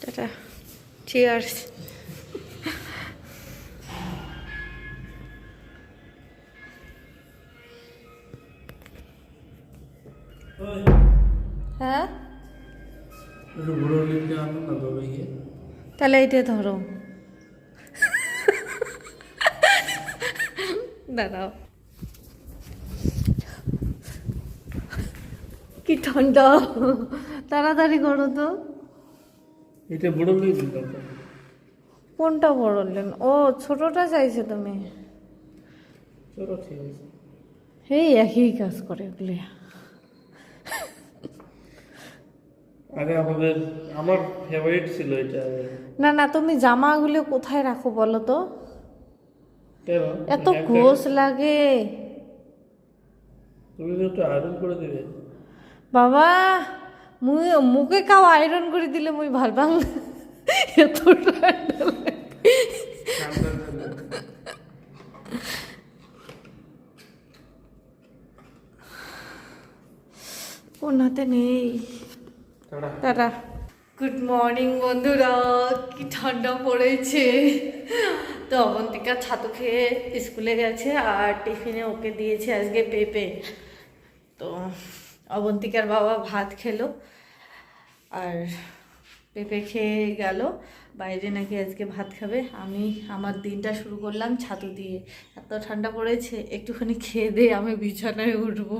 Tata. Cheers হ্যাঁ? তাহলে এইটা ধরো। ঠান্ডা তাড়াতাড়ি করো তো। এটা বুড়ো দরকার কোনটা বড়লেন ও ছোটটা চাইছে তুমি? এই একই কাজ করে ওগুলি আরে আমাদের আমার ফেভারিট ছিল এটা। না না তুমি জামাগুলো কোথায় রাখো বলো তো? এত ঘোষ লাগে। তুমি তো একটু আয়রন করে দিবে বাবা মুই মুখে কাউ আয়রন করে দিলে মুই ভালো পাং এত ঠান্ডা লাগে। ওনাতে নেই? টাটা। গুড মর্নিং বন্ধুরা। কি ঠান্ডা পড়েছে। তো অবন্তিকা ছাতু খেয়ে স্কুলে গেছে আর টিফিনে ওকে দিয়েছে আজকে পেঁপে। তো অবন্তিকার বাবা ভাত খেলো আর পেঁপে খেয়ে গেল। বাইরে নাকি আজকে ভাত খাবে। আমি আমার দিনটা শুরু করলাম ছাতু দিয়ে। এত ঠান্ডা পড়েছে, একটুখানি খেয়ে দিয়ে আমি বিছানায় উঠবো।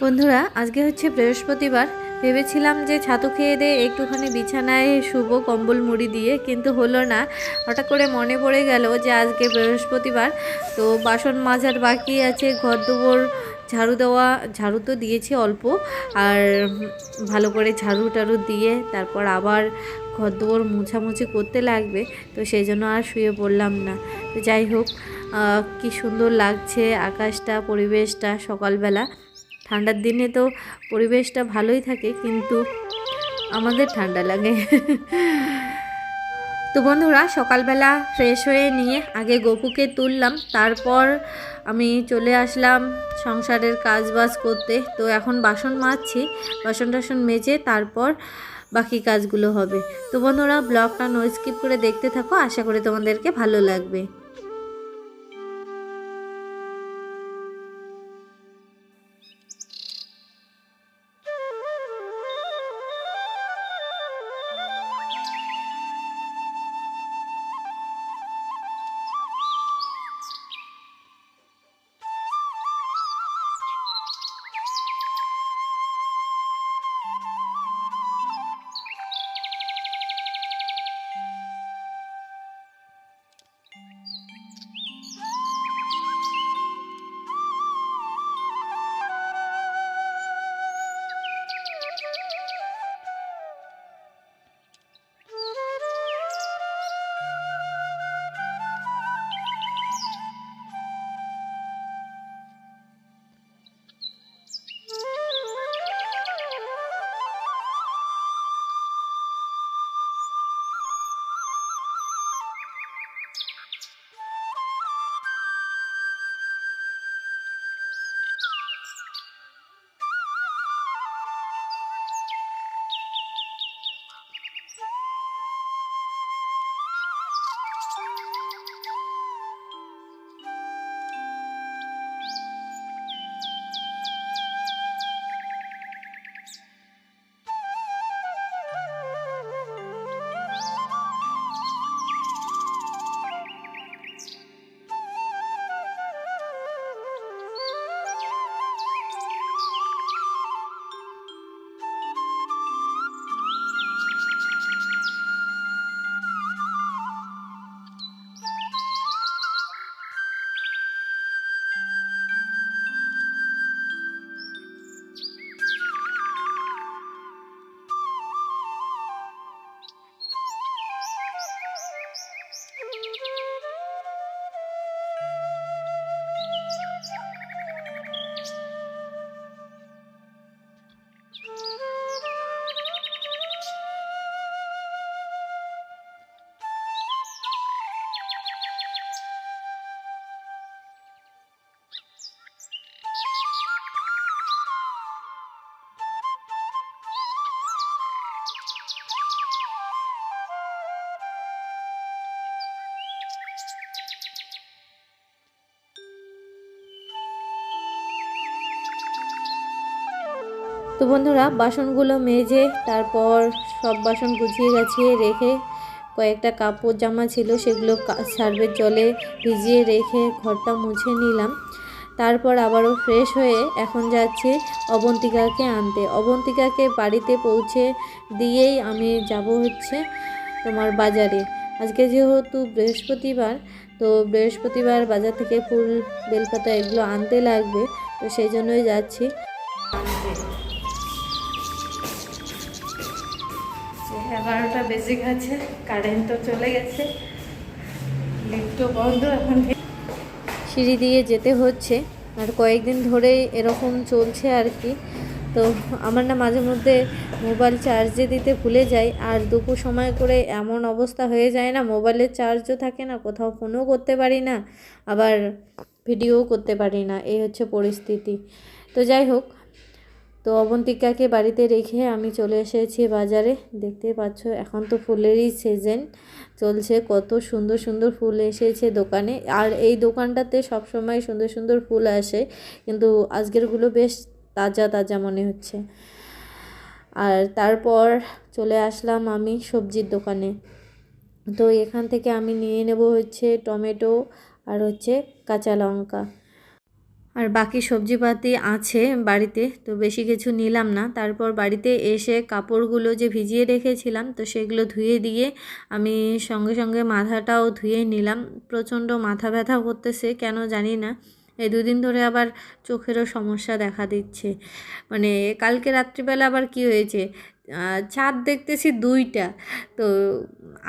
বন্ধুরা, আজকে হচ্ছে বৃহস্পতিবার। ভেবেছিলাম যে ছাতু খেয়ে দিয়ে একটুখানি বিছানায় শুভ কম্বল মুড়ি দিয়ে, কিন্তু হলো না। হঠাৎ করে মনে পড়ে গেল যে আজকে বৃহস্পতিবার, তো বাসন মাজার বাকি আছে ঘর দুবর ঝাড়ু দেওয়া, ঝাড়ু তো দিয়েছি অল্প, আর ভালো করে ঝাড়ু টাড়ু দিয়ে তারপর আবার ঘর দুবর মুছামুছি করতে লাগবে, তো সেই জন্য আর শুয়ে পড়লাম না। তো যাই হোক কি সুন্দর লাগছে আকাশটা, পরিবেশটা সকালবেলা। ঠান্ডার দিনে তো পরিবেশটা ভালোই থাকে, কিন্তু আমাদের ঠান্ডা লাগে। তো বন্ধুরা, সকালবেলা ফ্রেশ হয়ে নিয়ে আগে গপুকে তুললাম, তারপর আমি চলে আসলাম সংসারের কাজ বাজ করতে। তো এখন বাসন মাজছি, বাসন টাসন মেজে তারপর বাকি কাজগুলো হবে। তো বন্ধুরা, ব্লগটা নো স্কিপ করে দেখতে থাকো, আশা করি তোমাদেরকে ভালো লাগবে। তো বন্ধুরা, বাসনগুলো মেজে তারপর সব বাসন গুছিয়ে গাছিয়ে রেখে কয়েকটা কাপড় জামা ছিল সেগুলো সার্ফের জলে ভিজিয়ে রেখে ঘরটা মুছে নিলাম। তারপর আবারও ফ্রেশ হয়ে এখন যাচ্ছি অবন্তিকাকে আনতে। অবন্তিকাকে বাড়িতে পৌঁছে দিয়েই আমি যাব হচ্ছে তোমার বাজারে। আজকে যেহেতু বৃহস্পতিবার, তো বৃহস্পতিবার বাজার থেকে ফুল, বেলপাতা এগুলো আনতে লাগবে, তো সেই জন্যই যাচ্ছি। এগারোটা বেজে গেছে কারেন্ট তো চলে গেছে। লিফটও বন্ধ এখন। সিঁড়ি দিয়ে যেতে হচ্ছে, আর কয়েকদিন ধরেই এরকম চলছে আর কি। তো আমার না মাঝে মধ্যে মোবাইল চার্জে দিতে ভুলে যাই, আর দুপুর সময় করে এমন অবস্থা হয়ে যায় না, মোবাইলের চার্জও থাকে না, কোথাও ফোনও করতে পারি না, আবার ভিডিওও করতে পারি না, এই হচ্ছে পরিস্থিতি। তো যাই হোক তো অবন্তিকাকে বাড়িতে রেখে আমি চলে এসেছি বাজারে। দেখতে পাচ্ছ, এখন তো ফুলেরই সিজন চলছে। কত সুন্দর সুন্দর ফুল এসেছে দোকানে। আর এই দোকানটাতে সব সময় সুন্দর সুন্দর ফুল আসে, কিন্তু আজকেরগুলো বেশ তাজা তাজা মনে হচ্ছে। আর তারপর চলে আসলাম আমি সবজির দোকানে। তো এখান থেকে আমি নিয়ে নেব হচ্ছে টমেটো আর হচ্ছে কাঁচা লঙ্কা। আর বাকি সবজিপাতি আছে বাড়িতে, তো বেশি কিছু নিলাম না। তারপর বাড়িতে এসে কাপড়গুলো যে ভিজিয়ে রেখেছিলাম, তো সেগুলো ধুয়ে দিয়ে আমি সঙ্গে সঙ্গে মাথাটাও ধুয়ে নিলাম। প্রচণ্ড মাথা ব্যথা করতেছে, কেন জানি না। এই দুদিন ধরে আবার চোখেরও সমস্যা দেখা দিচ্ছে। মানে কালকে রাত্রিবেলা আবার কি হয়েছে? চাঁদ দেখতেছি দুইটা। তো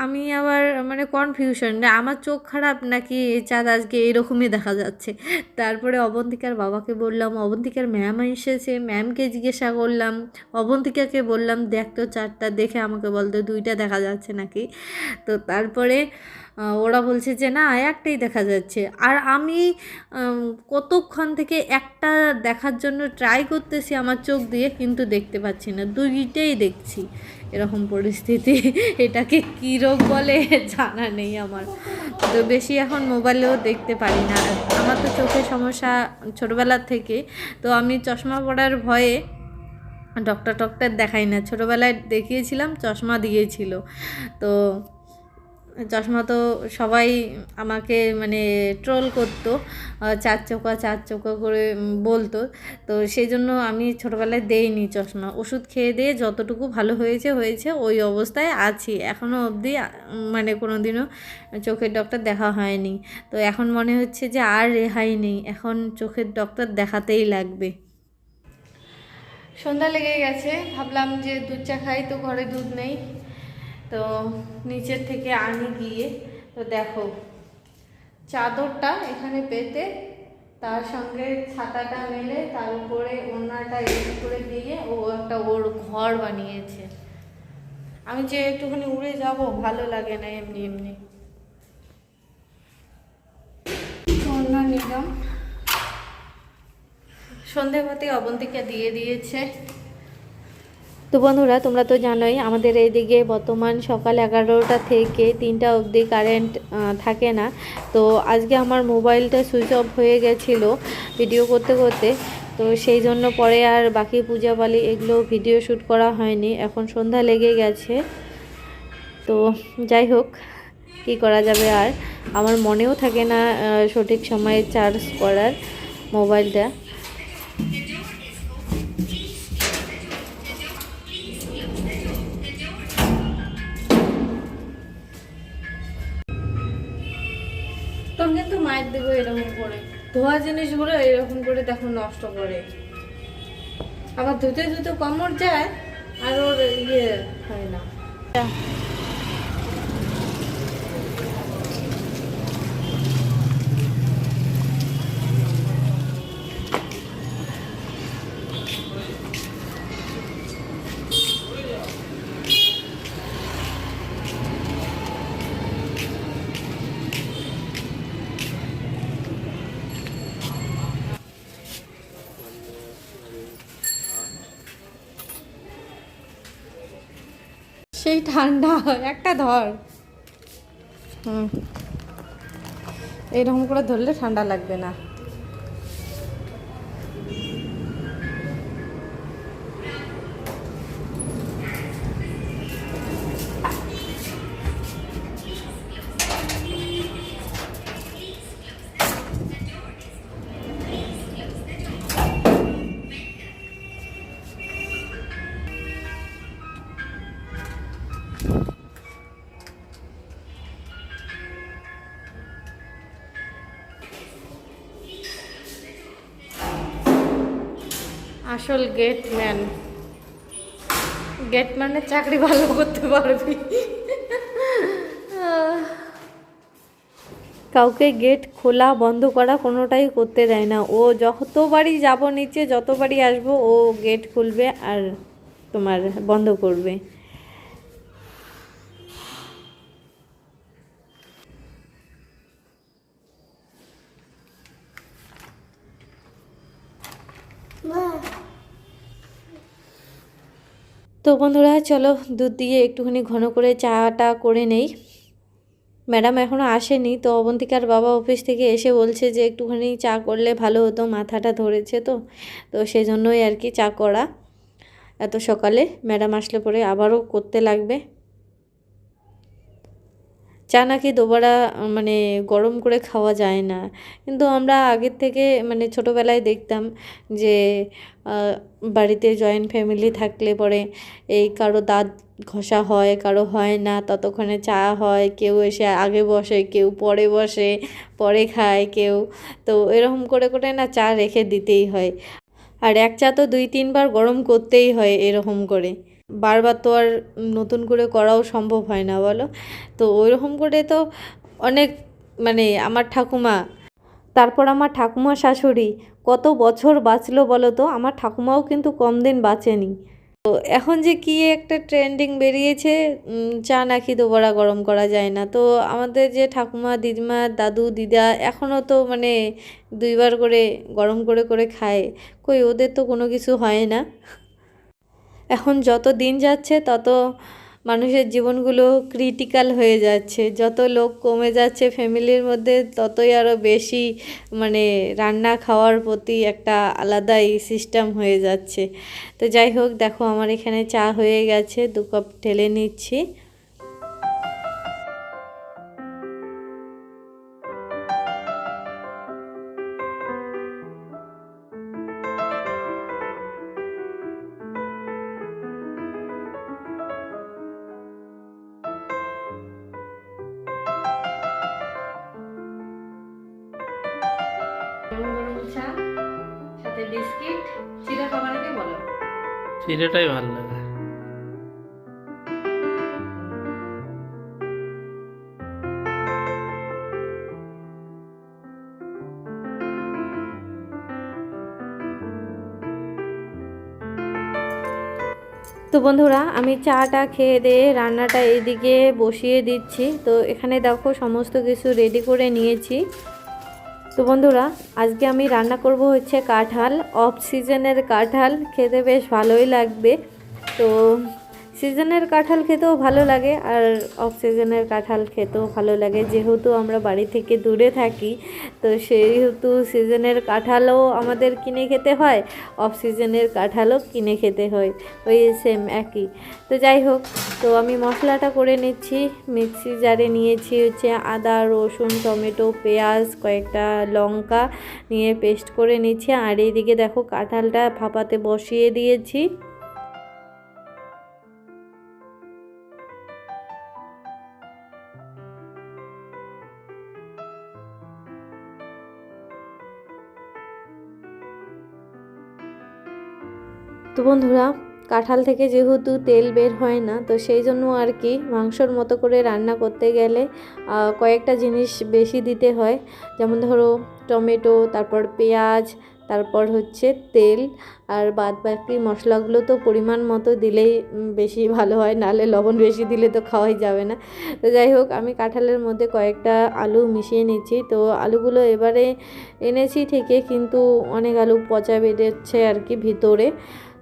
আমি আবার মানে কনফিউশন আমার চোখ খারাপ নাকি চাঁদ আজকে এরকমই দেখা যাচ্ছে? তারপরে অবন্তিকার বাবাকে বললাম, অবন্তিকার ম্যাম এসেছে। ম্যামকে জিজ্ঞাসা করলাম, অবন্তিকাকে বললাম, দেখ তো চারটা দেখে আমাকে বলতো দুইটা দেখা যাচ্ছে নাকি? তো তারপরে ওরা বলছে যে, না, একটাই দেখা যাচ্ছে। আর আমি কতক্ষণ থেকে একটা দেখার জন্য ট্রাই করতেছি আমার চোখ দিয়ে, কিন্তু দেখতে পাচ্ছি না। দুইটাই দেখছি এরকম পরিস্থিতি। এটাকে কী রোগ বলে জানা নেই আমার। তো বেশি এখন মোবাইলেও দেখতে পারি না। আমার তো চোখের সমস্যা ছোটোবেলার থেকে। তো আমি চশমা পড়ার ভয়ে ডক্টর টক্টর দেখাই না। ছোটোবেলায় দেখিয়েছিলাম, চশমা দিয়েছিল। তো চশমা তো সবাই আমাকে মানে ট্রোল করতো চার চোকা চার চোকা করে বলতো। তো সেই জন্য আমি ছোটোবেলায় দেইনি চশমা। ওষুধ খেয়ে দিয়ে যতটুকু ভালো হয়েছে হয়েছে, ওই অবস্থায় আছি। এখনও অবধি মানে কোনো দিনও চোখের ডক্টর দেখা হয়নি। তো এখন মনে হচ্ছে যে আর রেহাই নেই। এখন চোখের ডক্টর দেখাতেই লাগবে। সন্ধ্যা লেগে গেছে। ভাবলাম যে দুধ চা খাই, তো ঘরে দুধ নেই। তো নিচের থেকে আনি গিয়ে তো দেখো চাদরটা এখানে পেতে তার সঙ্গে ছাতাটা মেলে তার উপরে ওনাটা এড করে দিয়ে ও একটা ওর ঘর বানিয়েছে। আমি যে একটুখানি উড়ে যাব ভালো লাগে না এমনি এমনি। ওনা নিলাম। সন্ধেবাতি অবন্তিকা দিয়ে দিয়েছে। তো বন্ধুরা, তোমরা তো জানোই, আমাদের এইদিকে বর্তমান সকাল এগারোটা থেকে তিনটা অবধি কারেন্ট থাকে না। তো আজকে আমার মোবাইলটা সুইচ অফ হয়ে গেছিল ভিডিও করতে করতে। তো সেই জন্য পরে আর বাকি পূজা বালি এগুলো ভিডিও শ্যুট করা হয়নি। এখন সন্ধ্যা লেগে গেছে। তো যাই হোক, কী করা যাবে আর? আমার মনেও থাকে না সঠিক সময়ে চার্জ করার মোবাইলটা। ধোয়া জিনিসগুলো এরকম করে দেখো নষ্ট করে। আবার ধুতে ধুতে কমর যায় আর ওর ইয়ে হয় না। সেই ঠান্ডা একটা ধর। হুম। এরকম করে ধরলে ঠান্ডা লাগবে না। আসল গেটম্যান। গেটম্যানের চাকরি ভালো করতে পারবি। কাউকে গেট খোলা বন্ধ করা কোনোটাই করতে দেয় না। ও যতবারই যাব নিচে, যতবারই আসব, ও গেট খুলবে আর তোমার বন্ধ করবে। তো বন্ধুরা, চলো দুধ দিয়ে একটুখানি ঘন করে চাটা করে নেই। ম্যাডাম এখনও আসেনি, তো অবন্তিকার বাবা অফিস থেকে এসে বলছে যে একটুখানি চা করলে ভালো হতো, মাথাটা ধরেছে তো তো সেজন্যই আর কি চা করা। এত সকালে ম্যাডাম আসলে পরে আবারও করতে লাগবে। চা নাকি দুবারা মানে গরম করে খাওয়া যায় না। কিন্তু আমরা আগের থেকে মানে ছোটোবেলায় দেখতাম যে বাড়িতে জয়েন্ট ফ্যামিলি থাকলে পরে এই কারও দাঁত ঘষা হয়, কারও হয় না, ততক্ষণে চা হয়, কেউ এসে আগে বসে, কেউ পরে বসে, পরে খায় কেউ। তো এরকম করে করে না চা রেখে দিতেই হয়। আর এক চা তো দুই তিনবার গরম করতেই হয় এরকম করে। বারবার তো আর নতুন করে করাও সম্ভব হয় না, বলো? তো ওইরকম করে তো অনেক মানে আমার ঠাকুমা, তারপর আমার ঠাকুমা শাশুড়ি কত বছর বাঁচলো বলো তো? আমার ঠাকুমাও কিন্তু কম দিন বাঁচেনি। তো এখন যে কি একটা ট্রেন্ডিং বেরিয়েছে চা নাকি দুবারা গরম করা যায় না। তো আমাদের যে ঠাকুমা, দিদিমা, দাদু, দিদা এখনও তো মানে দুইবার করে গরম করে করে খায়। কই, ওদের তো কোনো কিছু হয় না। এখন যত দিন যাচ্ছে, তত মানুষের জীবনগুলো ক্রিটিক্যাল হয়ে যাচ্ছে। যত লোক কমে যাচ্ছে ফ্যামিলির মধ্যে, ততই আরও বেশি মানে রান্না খাওয়ার প্রতি একটা আলাদাই সিস্টেম হয়ে যাচ্ছে। তো যাই হোক, দেখো আমার এখানে চা হয়ে গেছে, দু কাপ ঢেলে নিচ্ছি। চিড়েটাই ভালো লাগে। তো বন্ধুরা, আমি চাটা খেয়ে দিয়ে রান্নাটা এদিকে বসিয়ে দিচ্ছি। তো এখানে দেখো সমস্ত কিছু রেডি করে নিয়েছি। তো বন্ধুরা, আজকে আমি রান্না করব হচ্ছে কাঁঠাল। অফ সিজনের কাঁঠাল, খেতে বেশ ভালোই লাগবে। তো সিজনের কাঁঠাল খেতেও ভালো লাগে আর অফ সিজনের কাঁঠাল খেতেও ভালো লাগে। যেহেতু আমরা বাড়ি থেকে দূরে থাকি, তো সেহেতু সিজনের কাঁঠালও আমাদের কিনে খেতে হয় অফ সিজনের কাঁঠালও কিনে খেতে হয়। ওই সেম একই। তো যাই হোক, তো আমি মশলাটা করে নিচ্ছি। মিক্সি জারে নিয়েছি হচ্ছে আদা, রসুন, টমেটো, পেঁয়াজ, কয়েকটা লঙ্কা নিয়ে পেস্ট করে নিচ্ছি। আর এইদিকে দেখো কাঁঠালটা ভাপাতে বসিয়ে দিয়েছি। তো বন্ধুরা, কাঁঠাল থেকে যেহেতু তেল বের হয় না, তো সেই জন্য আর কি মাংসর মতো করে রান্না করতে গেলে কয়েকটা জিনিস বেশি দিতে হয়। যেমন ধরো, টমেটো, তারপর পেঁয়াজ, তারপর হচ্ছে তেল, আর বাদ বাকি মশলাগুলো তো পরিমাণ মতো দিলেই বেশি ভালো হয় নাহলে লবণ বেশি দিলে তো খাওয়াই যাবে না। তো যাই হোক, আমি কাঁঠালের মধ্যে কয়েকটা আলু মিশিয়ে নিচ্ছি। তো আলুগুলো এবারে এনেছি ঠিকই, কিন্তু অনেক আলু পচা বেরোচ্ছে আর কি ভিতরে।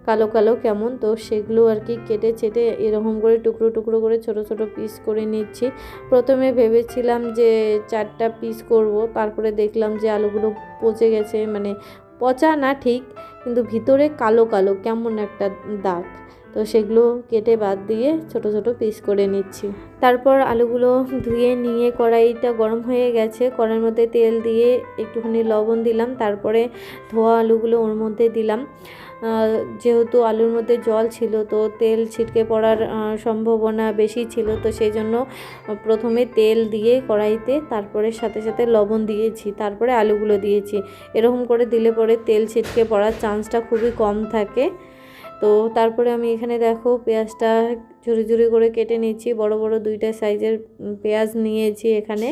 কালো কালো কেমন? তো সেগুলো আর কি কেটে চেটে এরকম করে টুকরো টুকরো করে ছোট ছোট পিস করে নিচ্ছি। প্রথমে ভেবেছিলাম যে চারটা পিস করব, তারপরে দেখলাম যে আলুগুলো পচে গেছে মানে পচা না ঠিক, কিন্তু ভিতরে কালো কালো কেমন একটা দাগ। তো সেগুলো কেটে বাদ দিয়ে ছোট ছোট পিস করে নিচ্ছি। তারপর আলুগুলো ধুয়ে নিয়ে কড়াইটা গরম হয়ে গেছে, কড়াইয়ের মধ্যে তেল দিয়ে একটুখানি লবণ দিলাম, তারপরে ধোয়া আলুগুলো ওর মধ্যে দিলাম। যেহেতু আলুর মধ্যে জল ছিল, তো তেল ছিটকে পড়ার সম্ভাবনা বেশি ছিল, তো সেই জন্য প্রথমে তেল দিয়ে কড়াইতে, তারপরে সাথে সাথে লবণ দিয়েছি, তারপরে আলুগুলো দিয়েছি। এরকম করে দিলে পরে তেল ছিটকে পড়ার চান্সটা খুবই কম থাকে। তো তারপরে আমি এখানে দেখো পেঁয়াজটা ঝুরি ঝুরি করে কেটে নিচ্ছি, বড় বড় দুইটা সাইজের পেঁয়াজ নিয়েছি এখানে।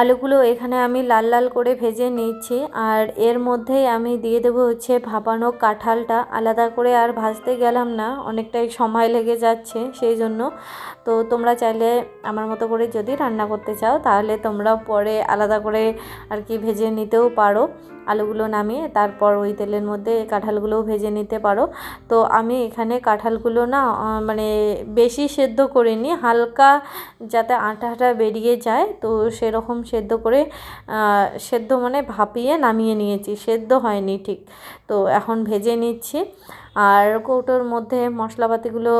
আলুগুলো এখানে আমি লাল লাল করে ভেজে নিচ্ছি আর এর মধ্যেই আমি দিয়ে দেব হচ্ছে ভাপানো কাঁঠালটা। আলাদা করে আর ভাজতে গেলাম না, অনেকটাই সময় লেগে যাচ্ছে সেই জন্য। তো তোমরা চাইলে আমার মতো করে যদি রান্না করতে চাও, তাহলে তোমরা পরে আলাদা করে আর কি ভেজে নিতেও পারো। আলুগুলো নামিয়ে তারপর ওই তেলের মধ্যে কাঁঠালগুলোও ভেজে নিতে পারো। তো আমি এখানে কাঁঠালগুলো না মানে বেশি সেদ্ধ করিনি, হালকা যাতে আটা আটা বেরিয়ে যায়, তো সেরকম সেদ্ধ করে সেদ্ধ মানে ভাপিয়ে নামিয়ে নিয়েছি, সেদ্ধ হয়নি ঠিক। তো এখন ভেজে নিচ্ছি, আর কৌটোর মধ্যে মশলাপাতিগুলো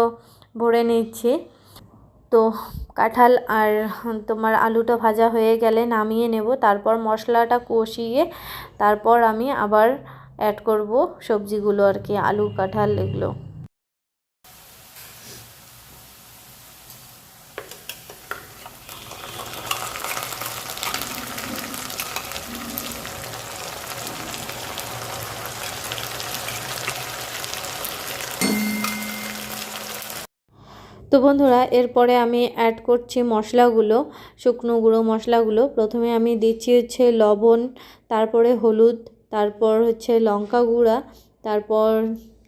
ভরে নিচ্ছি। তো কাঁঠাল আর তোমার আলুটা ভাজা হয়ে গেলে নামিয়ে নেব। তারপর মশলাটা কষিয়ে তারপর আমি আবার অ্যাড করব সবজিগুলো আর কি, আলু, কাঁঠাল এগুলো। তো বন্ধুরা, এরপরে আমি অ্যাড করছি মশলাগুলো, শুকনো গুঁড়ো মশলাগুলো। প্রথমে আমি দিচ্ছি হচ্ছে লবণ, তারপরে হলুদ, তারপর হচ্ছে লঙ্কা গুঁড়া, তারপর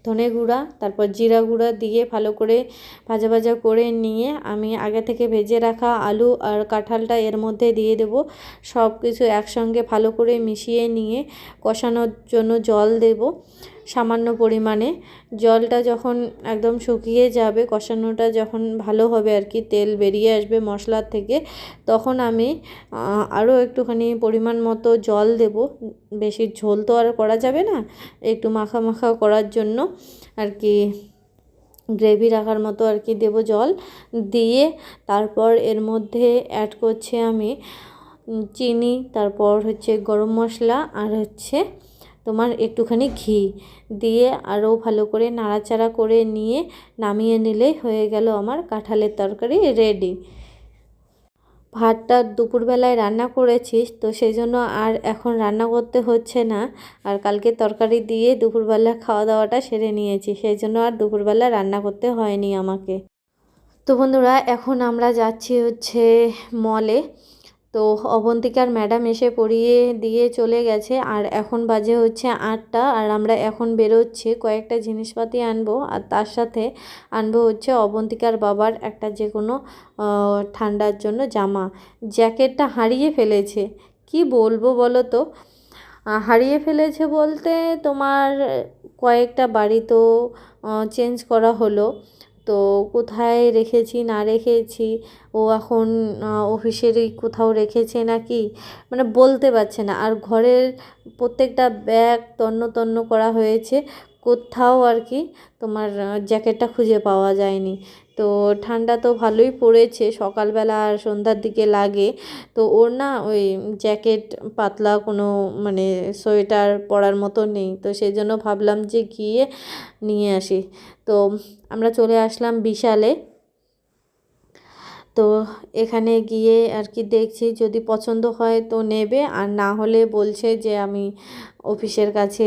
ধনে গুঁড়া, তারপর জিরা গুঁড়া দিয়ে ভালো করে ভাজা ভাজা করে নিয়ে আমি আগে থেকে ভেজে রাখা আলু আর কাঁঠালটা এর মধ্যে দিয়ে দেব। সব কিছু একসঙ্গে ভালো করে মিশিয়ে নিয়ে কষানোর জন্য জল দেব। সামান্য পরিমাণে। জলটা যখন একদম শুকিয়ে যাবে, কষানোটা যখন ভালো হবে আর কি, তেল বেরিয়ে আসবে মশলার থেকে, তখন আমি আরও একটুখানি পরিমাণ মতো জল দেব। বেশি ঝোল তো আর করা যাবে না, একটু মাখা মাখা করার জন্য আর কি, গ্রেভি রাখার মতো আর কি দেবো জল। দিয়ে তারপর এর মধ্যে অ্যাড করছি আমি চিনি, তারপর হচ্ছে গরম মশলা আর হচ্ছে তোমার একটুখানি ঘি দিয়ে আরও ভালো করে নাড়াচাড়া করে নিয়ে নামিয়ে নিলেই হয়ে গেল আমার কাঁঠালের তরকারি রেডি ভাতটা দুপুরবেলায় রান্না করেছিস, তো সেই জন্য আর এখন রান্না করতে হচ্ছে না। আর কালকে তরকারি দিয়ে দুপুরবেলা খাওয়া দাওয়াটা সেরে নিয়েছি সেই জন্য আর দুপুরবেলা রান্না করতে হয়নি আমাকে। তো বন্ধুরা, এখন আমরা যাচ্ছি হচ্ছে মলে তো অবন্তিকার ম্যাডাম এসে পড়িয়ে দিয়ে চলে গেছে। আর এখন বাজে হচ্ছে আটটা আর আমরা এখন বেরোচ্ছি। কয়েকটা জিনিসপাতি আনব আর তার সাথে আনব হচ্ছে অবন্তিকার বাবার একটা যে কোনো ঠান্ডার জন্য জামা। জ্যাকেটটা হারিয়ে ফেলেছে। কি বলব বলো তো? হারিয়ে ফেলেছে বলতে তোমার কয়েকটা বাড়ি তো চেঞ্জ করা হলো। তো কোথায় রেখেছি, না রেখেছি, ও এখন অফিসেরই কোথাও রেখেছে নাকি? মানে বলতে পারছে না। আর ঘরের প্রত্যেকটা ব্যাগ তন্ন তন্ন করা হয়েছে। কোথাও আর কি তোমার জ্যাকেটটা খুঁজে পাওয়া যায়নি। তো ঠান্ডা তো ভালোই পড়েছে, সকালবেলা আর সন্ধ্যার দিকে লাগে। তো ওর না ওই জ্যাকেট পাতলা কোনো মানে সোয়েটার পরার মতো নেই। তো সেই জন্য ভাবলাম যে গিয়ে নিয়ে আসি। তো আমরা চলে আসলাম বিশালে। তো এখানে গিয়ে আর কি দেখছি যদি পছন্দ হয় তো নেবে। আর না হলে বলছে যে আমি অফিসের কাছে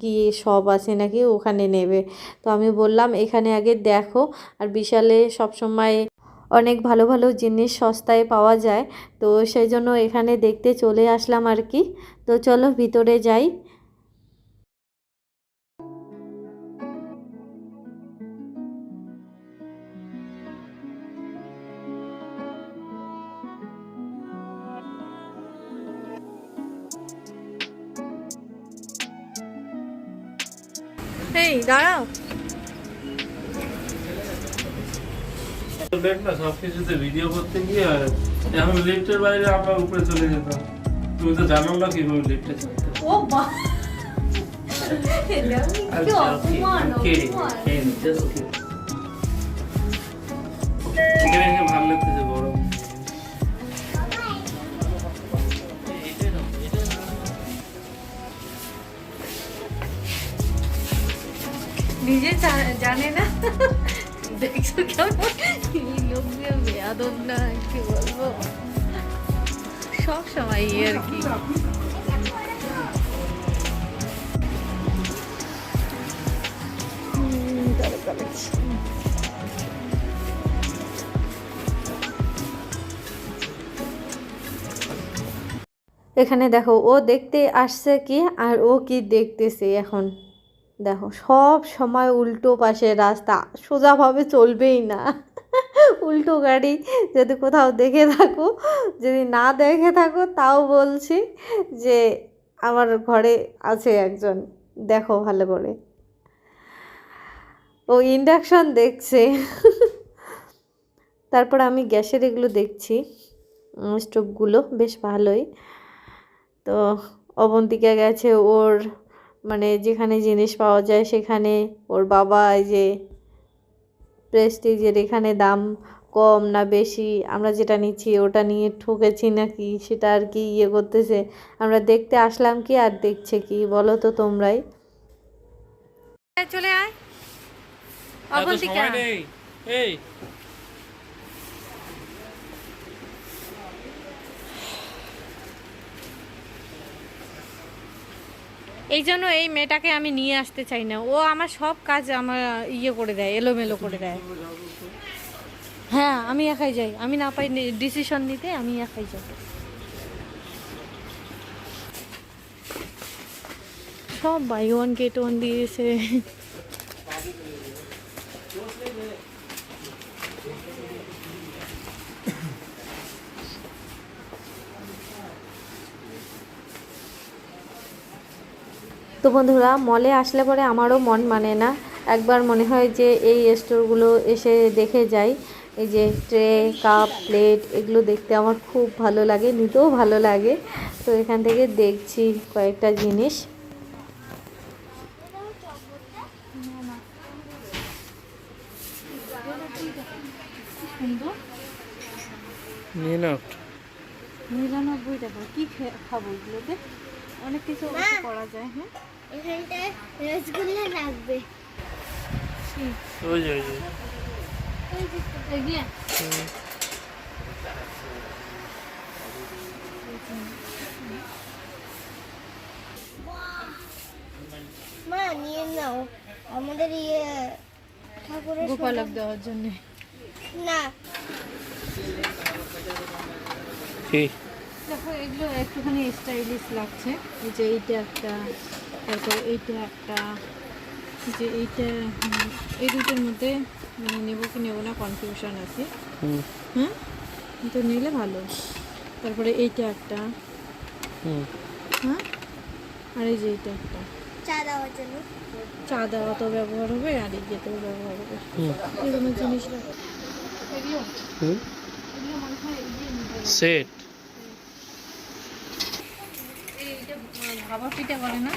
কি সব আছে নাকি ওখানে নেবে। তো আমি বললাম, এখানে আগে দেখো। আর বিশালে সবসময় অনেক ভালো ভালো জিনিস সস্তায় পাওয়া যায়। তো সেই জন্য এখানে দেখতে চলে আসলাম আর কি তো চলো ভিতরে যাই। দেখ না সব ভিডিও করতে গিয়ে এখন লিফটের বাইরে আবার উপরে চলে যেতাম। তুমি তো জানো না কীভাবে লিফটে চলতে ও আচ্ছা, নিজে জানে না। দেখছ কেমন? সব সময় আর কি। এখানে দেখো ও দেখতে আসছে কি আর ও কি দেখতেছে এখন দেখো সব সময় উল্টো পাশে রাস্তা সোজাভাবে চলবেই না উল্টো গাড়ি যদি কোথাও দেখে থাকো, যদি না দেখে থাকো, তাও বলছি যে আমার ঘরে আছে একজন, দেখো ভালো করে। ও ইন্ডাকশন দেখছে। তারপর আমি গ্যাসের এগুলো দেখছি স্টোভগুলো বেশ ভালোই। তো অবন্তিকা গেছে ওর মানে যেখানে জিনিস পাওয়া যায় সেখানে ওর বাবা এই যে প্রেস্টিজের এখানে দাম কম না বেশি। আমরা যেটা নিচ্ছি ওটা নিয়ে ঠকেছি নাকি? সেটা আর কি ইয়ে করতেছে। আমরা দেখতে আসলাম কি আর দেখছে কি? বলো তো তোমরাই। চলে আয়। অবশ্যই এই। এই জন্য এই মেয়েটাকে আমি নিয়ে আসতে চাই না। ও আমার সব কাজ আমার ইয়ে করে দেয়, এলোমেলো করে দেয়। হ্যাঁ আমি একাই যাই। আমি না পাই ডিসিশন নিতে, আমি একাই যাই। সব বাই ওয়ান গেট ওয়ান দিয়েছে। তো বন্ধুরা মলে আসলে পরে আমারও মন মানে না। একবার মনে হয় যে এই স্টোরগুলো এসে দেখে যাই। এই যে ট্রে কাপ প্লেট এগুলো দেখতে আমার খুব ভালো লাগে নিতেও ভালো লাগে। তো এখান থেকে দেখছি কয়েকটা জিনিস। নিরানব্বই টাকা। কি খাব এগুলোতে? অনেক কিছু করা যায় হ্যাঁ? এখানটায় রসগোল্লা রাখবে ওই যে ওই যে। মা নিয়ে নাও। আমাদের ইয়ে ঠাকুরের গোপালক দেওয়ার জন্য। না। দেখো এগুলো একটুখানি স্টাইলিশ লাগছে। এই যে এইটা একটা তারপর এইটা একটা যে এইটা এই দুটোর মধ্যে মানে নেব কি নেব না কনফিউশন আছে। হুম। হ্যাঁ তো নিলে ভালো। তারপরে এইটা একটা। হুম। হ্যাঁ? আর এই যে এইটা একটা। চা দেওয়ার জন্য। চা দেওয়াতেও ব্যবহার হবে আর ইয়েতেও ব্যবহার হবে। হুম। এরকম জিনিস। সেট। এইটা ভাবা পিঠা করে না?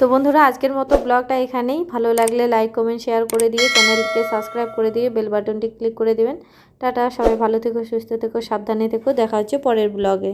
তো বন্ধুরা আজকের মতো ব্লগটা এখানেই। ভালো লাগলে লাইক কমেন্ট শেয়ার করে দিয়ে চ্যানেলকে সাবস্ক্রাইব করে দিয়ে বেল বাটনটি ক্লিক করে দিবেন। টাটা সবাই ভালো থেকো সুস্থ থেকো সাবধানে থেকো। দেখা হচ্ছে পরের ব্লগে।